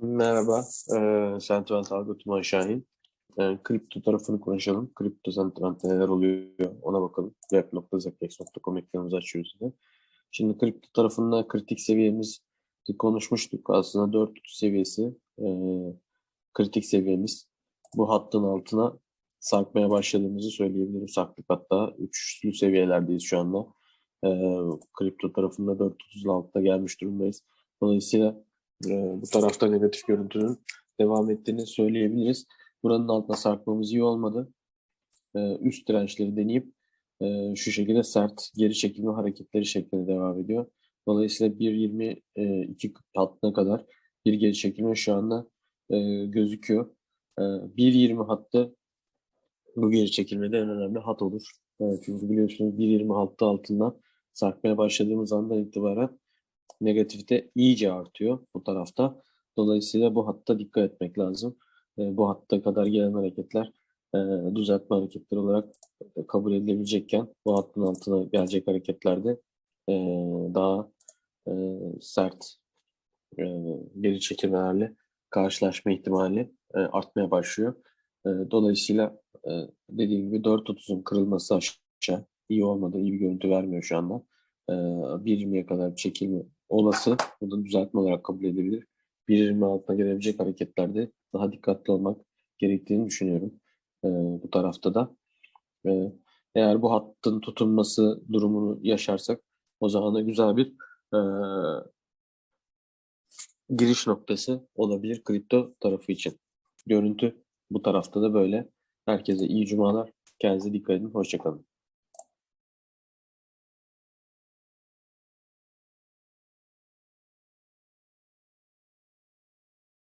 Merhaba, ee, Algı Tuman Şahin. Ee, kripto tarafını konuşalım. Kripto sentimentte neler oluyor ona bakalım. web.zepex.com ekranımızı açıyoruz yine. Şimdi kripto tarafında kritik seviyemiz konuşmuştuk. Aslında 430 seviyesi ee, kritik seviyemiz. Bu hattın altına sarkmaya başladığımızı söyleyebilirim. Sarktık hatta üçlü seviyelerdeyiz şu anda. Ee, kripto tarafında 430'un altına gelmiş durumdayız. Dolayısıyla e, bu tarafta negatif görüntünün devam ettiğini söyleyebiliriz. Buranın altına sarkmamız iyi olmadı. E, üst dirençleri deneyip e, şu şekilde sert geri çekilme hareketleri şeklinde devam ediyor. Dolayısıyla 1.22 hattına kadar bir geri çekilme şu anda e, gözüküyor. E, 1.20 hattı bu geri çekilmede en önemli hat olur. E, çünkü biliyorsunuz 1.20 hattı altından sarkmaya başladığımız andan itibaren negatifte iyice artıyor bu tarafta. Dolayısıyla bu hatta dikkat etmek lazım. E, bu hatta kadar gelen hareketler e, düzeltme hareketleri olarak e, kabul edilebilecekken bu hattın altına gelecek hareketlerde e, daha e, sert e, geri çekilmelerle karşılaşma ihtimali e, artmaya başlıyor. E, dolayısıyla e, dediğim gibi 4.30'un kırılması aşağı iyi olmadı, iyi bir görüntü vermiyor şu anda. E, 1.20'ye kadar çekilme olası. Bu da düzeltme olarak kabul edilebilir. 1.20 altına gelebilecek hareketlerde daha dikkatli olmak gerektiğini düşünüyorum. E, bu tarafta da. E, eğer bu hattın tutunması durumunu yaşarsak o zaman da güzel bir e, giriş noktası olabilir kripto tarafı için. Görüntü bu tarafta da böyle. Herkese iyi cumalar. Kendinize dikkat edin. Hoşçakalın.